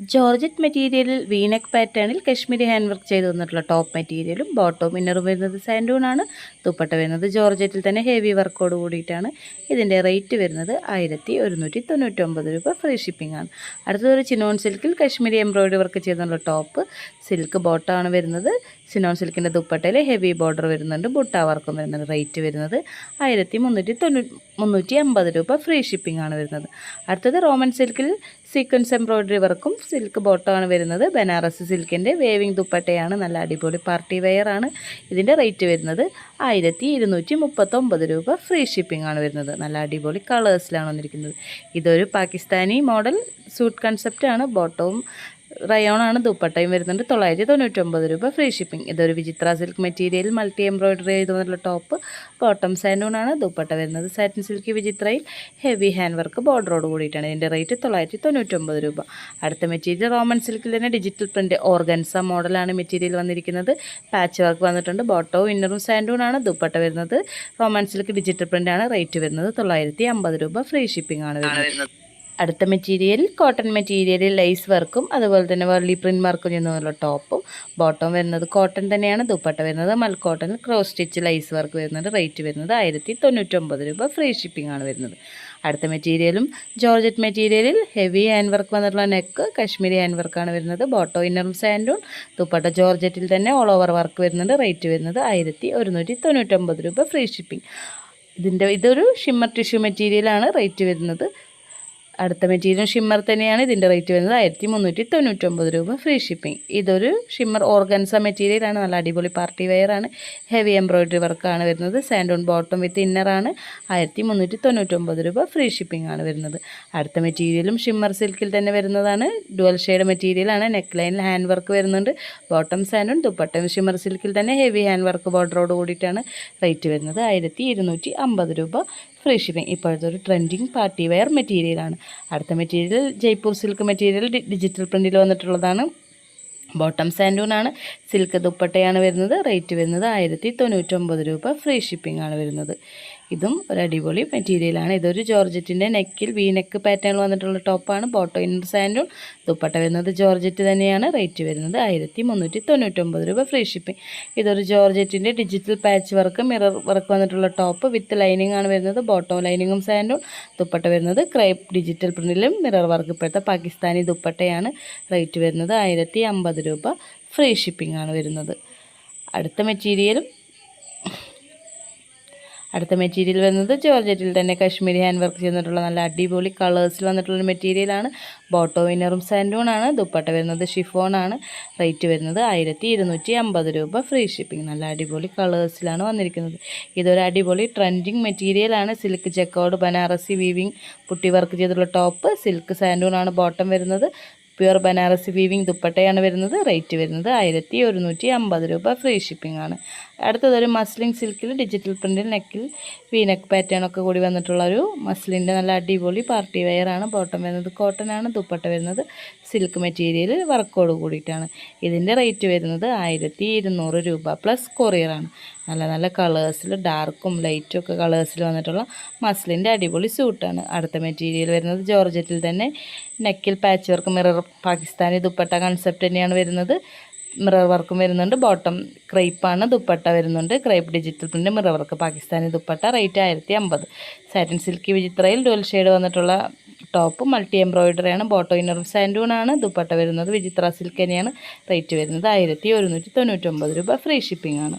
Georgette മെറ്റീരിയലിൽ V-neck പാറ്റേണിൽ Kashmiri hand work ചെയ്ത് വന്നിട്ടുള്ള ടോപ്പ് മെറ്റീരിയലും ബോട്ടവും ഇന്നർ വരുന്നത് സാൻഡൂൺ ആണ്. ദുപ്പട്ട വരുന്നത് ജോർജറ്റിൽ തന്നെ ഹെവി വർക്കോട് കൂടിയിട്ടാണ്. ഇതിന്റെ റേറ്റ് വരുന്നത് ആയിരത്തി ഒരുന്നൂറ്റി തൊണ്ണൂറ്റൊമ്പത് രൂപ ഫ്രീ ഷിപ്പിംഗ് ആണ്. അടുത്തതൊരു ചിനോൺ സിൽക്കിൽ കശ്മീരി എംബ്രോയിഡറി വർക്ക് ചെയ്തുള്ള ടോപ്പ് സിൽക്ക് ബോട്ടാണ് വരുന്നത്. സിനോൺ സിൽക്കിന്റെ ദുപ്പട്ടയിൽ ഹെവി ബോർഡർ വരുന്നുണ്ട്. ബുട്ട വർക്കും വരുന്നുണ്ട്. റേറ്റ് വരുന്നത് ആയിരത്തി മുന്നൂറ്റി തൊണ്ണൂ മുന്നൂറ്റി അമ്പത് രൂപ ഫ്രീ ഷിപ്പിംഗ് ആണ് വരുന്നത്. അടുത്തത് റോമൻ സിൽക്കിൽ സീക്വൻസ് എംബ്രോയിഡറി വർക്കും സിൽക്ക് ബോട്ടമാണ് വരുന്നത്. ബനാറസ് സിൽക്കിന്റെ വേവിങ് ദുപ്പട്ടയാണ്. നല്ല അടിപൊളി പാർട്ടി വെയർ ആണ്. ഇതിന്റെ റേറ്റ് വരുന്നത് ആയിരത്തി ഇരുന്നൂറ്റി മുപ്പത്തൊമ്പത് രൂപ. ഫ്രീ ഷിപ്പിംഗ് ആണ് വരുന്നത്. നല്ല അടിപൊളി കളേഴ്സിലാണ് വന്നിരിക്കുന്നത്. ഇതൊരു പാകിസ്ഥാനി മോഡൽ സൂട്ട് കൺസെപ്റ്റാണ് ബോട്ടവും റയോണാണ് ദുപ്പട്ടയും വരുന്നുണ്ട്. തൊള്ളായിരത്തി തൊണ്ണൂറ്റൊമ്പത് രൂപ ഫ്രീ ഷിപ്പിംഗ് ഇതൊരു Vichitra silk material multi embroidery ചെയ്തുള്ള ടോപ്പ് ബോട്ടം സാൻഡൂണാണ് ദുപ്പട്ട വരുന്നത്. സാറ്റിൻ സിൽക്ക് വിചിത്രയിൽ ഹെവി ഹാൻഡ് വർക്ക് ബോർഡറോട് കൂടിയിട്ടാണ്. ഇതിന്റെ റേറ്റ് തൊള്ളായിരത്തി തൊണ്ണൂറ്റൊമ്പത് രൂപ. അടുത്ത മെറ്റീരിയൽ റോമൻ സിൽക്കിൽ തന്നെ ഡിജിറ്റൽ പ്രിന്റ് ഓർഗൻസ മോഡലാണ് മെറ്റീരിയൽ വന്നിരിക്കുന്നത്. പാച്ച് വർക്ക് വന്നിട്ടുണ്ട്. ബോട്ടവും ഇന്നറും സാൻഡൂണാണ് ദുപ്പട്ട വരുന്നത്. റോമൻ സിൽക്ക് ഡിജിറ്റൽ പ്രിന്റാണ് റേറ്റ് വരുന്നത്. തൊള്ളായിരത്തി രൂപ ഫ്രീ ഷിപ്പിംഗ് ആണ് വരുന്നത്. അടുത്ത മെറ്റീരിയൽ കോട്ടൺ മെറ്റീരിയലിൽ ലൈസ് വർക്കും അതുപോലെ തന്നെ വർലി പ്രിന്റ് വർക്കും ചെയ്യുന്നുള്ള ടോപ്പും. ബോട്ടം വരുന്നത് കോട്ടൺ തന്നെയാണ് ദുപ്പട്ട വരുന്നത് മൽ കോട്ടണിൽ ക്രോസ് സ്റ്റിച്ച് ലൈസ് വർക്ക് വരുന്നത് റേറ്റ് വരുന്നത് ആയിരത്തി തൊണ്ണൂറ്റൊമ്പത് രൂപ ഫ്രീ ഷിപ്പിംഗ് ആണ് വരുന്നത്. അടുത്ത മെറ്റീരിയലും ജോർജറ്റ് മെറ്റീരിയലിൽ ഹെവി ഹാൻഡ് വർക്ക് വന്നിട്ടുള്ള നെക്ക് കശ്മീരി ഹാൻഡ് വർക്കാണ് വരുന്നത് ബോട്ടോ ഇന്നറും സാൻഡൂൺ ദുപ്പട്ട ജോർജറ്റിൽ തന്നെ ഓൾ ഓവർ വർക്ക് വരുന്നുണ്ട് റേറ്റ് വരുന്നത് ആയിരത്തി ഒരുന്നൂറ്റി തൊണ്ണൂറ്റൊമ്പത് രൂപ ഫ്രീ ഷിപ്പിംഗ് ഇതിന്റെ ഇതൊരു ഷിമ്മർ ടിഷ്യൂ മെറ്റീരിയലാണ് റേറ്റ് വരുന്നത് അടുത്ത മെറ്റീരിയൽ ഷിമ്മർ തന്നെയാണ്. ഇതിന്റെ റേറ്റ് വരുന്നത് ആയിരത്തി മുന്നൂറ്റി തൊണ്ണൂറ്റൊമ്പത് രൂപ ഫ്രീ ഷിപ്പിംഗ് ഇതൊരു ഷിമ്മർ ഓർഗൻസ മെറ്റീരിയലാണ് നല്ല അടിപൊളി പാർട്ടി വെയറാണ് ഹെവി എംബ്രോയിഡറി വർക്കാണ് വരുന്നത്. സാൻഡോൺ ബോട്ടം വിത്ത് ഇന്നറാണ് ആയിരത്തി മുന്നൂറ്റി തൊണ്ണൂറ്റൊമ്പത് രൂപ ഫ്രീ ഷിപ്പിംഗ് ആണ് വരുന്നത്. അടുത്ത മെറ്റീരിയലും ഷിമ്മർ സിൽക്കിൽ തന്നെ വരുന്നതാണ്. ഡുവൽ ഷെയ്ഡ് മെറ്റീരിയലാണ് നെക്ക് ലൈനിൽ ഹാൻഡ് വർക്ക് വരുന്നുണ്ട്. ബോട്ടം സാൻഡോൺ ദുപ്പട്ടം ഷിമ്മർ സിൽക്കിൽ തന്നെ ഹെവി ഹാൻഡ് വർക്ക് ബോർഡറോട് കൂടിയിട്ടാണ് റേറ്റ് വരുന്നത്. ആയിരത്തി രൂപ ഫ്രീ ഷിപ്പിംഗ് ഇപ്പോഴത്തെ ഒരു ട്രെൻഡിങ് പാർട്ടി വെയർ മെറ്റീരിയലാണ് അടുത്ത material Jaipur silk material digital പ്രിന്റിൽ വന്നിട്ടുള്ളതാണ്. ബോട്ടം സാൻഡൂണാണ് സിൽക്ക് ദുപ്പട്ടയാണ് വരുന്നത്. റേറ്റ് വരുന്നത് ആയിരത്തി തൊണ്ണൂറ്റൊമ്പത് രൂപ. ഫ്രീ ഷിപ്പിംഗ് ആണ് വരുന്നത്. ഇതും ഒരു അടിപൊളി മെറ്റീരിയലാണ് ഇതൊരു ജോർജറ്റിന്റെ നെക്കിൽ വി നെക്ക് പാറ്റേൺ വന്നിട്ടുള്ള ടോപ്പാണ് ബോട്ടോ ഇന്നർ സാൻഡും ദുപ്പട്ട വരുന്നത് ജോർജറ്റ് തന്നെയാണ്. റേറ്റ് വരുന്നത് ആയിരത്തി മുന്നൂറ്റി തൊണ്ണൂറ്റൊമ്പത് രൂപ ഫ്രീ ഷിപ്പിംഗ് ഇതൊരു ജോർജറ്റിന്റെ digital patch work mirror work വന്നിട്ടുള്ള ടോപ്പ് വിത്ത് ലൈനിങ് ആണ് വരുന്നത്. ബോട്ടോ ലൈനിങ്ങും സാൻഡും ദുപ്പട്ട വരുന്നത് ക്രൈപ്പ് ഡിജിറ്റൽ പ്രിന്റിലും മിറർ വർക്ക് ഇപ്പോഴത്തെ പാകിസ്ഥാനി ദുപ്പട്ടയാണ്. റേറ്റ് വരുന്നത് ആയിരത്തി രൂപ ഫ്രീ ഷിപ്പിംഗ് ആണ് വരുന്നത്. അടുത്ത മെറ്റീരിയലും അടുത്ത മെറ്റീരിയൽ വരുന്നത് ജോർജറ്റിൽ തന്നെ കശ്മീരി ഹാൻഡ് വർക്ക് ചെയ്തിട്ടുള്ള നല്ല അടിപൊളി കളേഴ്സിൽ വന്നിട്ടുള്ള മെറ്റീരിയലാണ് ബോട്ടോ വിന്നറും സാൻഡൂണാണ് ദുപ്പട്ട വരുന്നത് ഷിഫോണാണ് റേറ്റ് വരുന്നത് ആയിരത്തി ഇരുന്നൂറ്റി അമ്പത് രൂപ. ഫ്രീ ഷിപ്പിംഗ് നല്ല അടിപൊളി കളേഴ്സിലാണ് വന്നിരിക്കുന്നത്. ഇതൊരു അടിപൊളി ട്രെൻഡിങ് മെറ്റീരിയലാണ് സിൽക്ക് ചെക്കോട് ബനാറസി വീവിങ് പുട്ടി വർക്ക് ചെയ്തിട്ടുള്ള ടോപ്പ് സിൽക്ക് സാൻഡൂണാണ് ബോട്ടം വരുന്നത്. പ്യുവർ ബനാറസി വീവിംഗ് ദുപ്പട്ടയാണ് വരുന്നത്. റേറ്റ് വരുന്നത് ആയിരത്തി ഒരുന്നൂറ്റി അമ്പത് രൂപ ഫ്രീ ഷിപ്പിംഗ് ആണ്. അടുത്തതൊരു മസ്ലിൻ സിൽക്കിൽ ഡിജിറ്റൽ പ്രിന്റിൽ നെക്കിൽ വീനക്ക് പാറ്റേൺ ഒക്കെ കൂടി വന്നിട്ടുള്ള ഒരു മസ്ലിന്റെ നല്ല അടിപൊളി പാർട്ടി വെയർ ആണ്. ബോട്ടം വരുന്നത് കോട്ടൺ ആണ് ദുപ്പട്ട വരുന്നത് സിൽക്ക് മെറ്റീരിയൽ വർക്കോട് കൂടിയിട്ടാണ്. ഇതിന്റെ റേറ്റ് വരുന്നത് ആയിരത്തി രൂപ പ്ലസ് കൊറിയറാണ് നല്ല നല്ല കളേഴ്സിൽ ഡാർക്കും ലൈറ്റും ഒക്കെ കളേഴ്സിൽ വന്നിട്ടുള്ള മസ്ലിന്റെ അടിപൊളി സ്യൂട്ടാണ് അടുത്ത മെറ്റീരിയൽ വരുന്നത് ജോർജറ്റിൽ തന്നെ നെക്കിൽ patch work mirror Pakistani dupatta concept തന്നെയാണ് വരുന്നത്. മിറർ വർക്കും വരുന്നുണ്ട്. ബോട്ടം ക്രൈപ്പാണ് ദുപ്പട്ട വരുന്നുണ്ട്. Crepe digital print mirror work Pakistani dupatta rate ആയിരത്തി അമ്പത് സാറ്റിൻ സിൽക്കി വിചിത്രയിൽ ഡുവൽ ഷെയ്ഡ് വന്നിട്ടുള്ള ടോപ്പ് മൾട്ടി എംബ്രോയിഡറിയാണ് ബോട്ടോ ഇന്നറും സാൻഡൂണാണ് ദുപ്പട്ട വരുന്നത് വിചിത്ര സിൽക്ക് തന്നെയാണ്. റേറ്റ് വരുന്നത് ആയിരത്തി ഒരുന്നൂറ്റി തൊണ്ണൂറ്റൊമ്പത് രൂപ. ഫ്രീ ഷിപ്പിംഗ് ആണ്.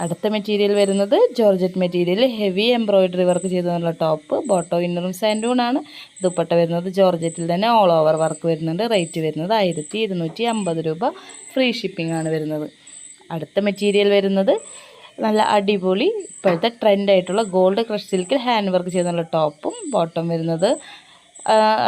അടുത്ത മെറ്റീരിയൽ വരുന്നത് georgette material heavy embroidery work ചെയ്തുള്ള ടോപ്പ് ബോട്ടോ ഇന്നറും സാൻഡൂണാണ് ദുപ്പട്ട വരുന്നത് ജോർജറ്റിൽ തന്നെ ഓൾ ഓവർ വർക്ക് വരുന്നുണ്ട്. റേറ്റ് വരുന്നത് ആയിരത്തി രൂപ. ഫ്രീ ഷിപ്പിംഗ് ആണ് വരുന്നത്. അടുത്ത മെറ്റീരിയൽ വരുന്നത് നല്ല അടിപൊളി ഇപ്പോഴത്തെ ട്രെൻഡായിട്ടുള്ള ഗോൾഡ് ക്രഷ് സിൽക്കിൽ ഹാൻഡ് വർക്ക് ചെയ്തുള്ള ടോപ്പും ബോട്ടം വരുന്നത്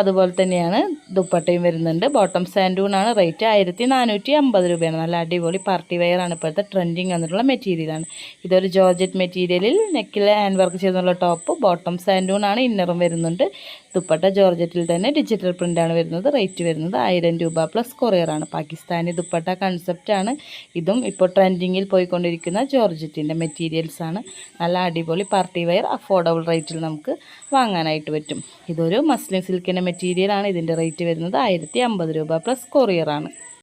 അതുപോലെ തന്നെയാണ് ദുപ്പട്ടയും വരുന്നുണ്ട്. ബോട്ടം സാൻഡൂണാണ് റേറ്റ് ആയിരത്തി നാനൂറ്റി അമ്പത് രൂപയാണ്. നല്ല അടിപൊളി പാർട്ടി വെയറാണ് ഇപ്പോഴത്തെ ട്രെൻഡിങ് വന്നിട്ടുള്ള മെറ്റീരിയലാണ് ഇതൊരു ജോർജറ്റ് മെറ്റീരിയലിൽ നെക്കിൽ ഹാൻഡ് വർക്ക് ചെയ്തുള്ള ടോപ്പ് ബോട്ടം സാൻഡൂണാണ് ഇന്നറും വരുന്നുണ്ട്. ദുപ്പട്ട ജോർജറ്റിൽ തന്നെ ഡിജിറ്റൽ പ്രിന്റാണ് വരുന്നത്. റേറ്റ് വരുന്നത് ആയിരം രൂപ പ്ലസ് കൊറിയറാണ് പാകിസ്ഥാനി ദുപ്പട്ട കൺസെപ്റ്റാണ് ഇതും ഇപ്പോൾ ട്രെൻഡിങ്ങിൽ പോയിക്കൊണ്ടിരിക്കുന്ന ജോർജറ്റിന്റെ മെറ്റീരിയൽസാണ് നല്ല അടിപൊളി പാർട്ടി വെയർ അഫോർഡബിൾ റേറ്റിൽ നമുക്ക് വാങ്ങാനായിട്ട് പറ്റും. ഇതൊരു മസ്ലിൻ സിൽക്കിന്റെ മെറ്റീരിയലാണ് ഇതിന്റെ റേറ്റ് വരുന്നത് ആയിരത്തി രൂപ പ്ലസ് കൊറിയറാണ്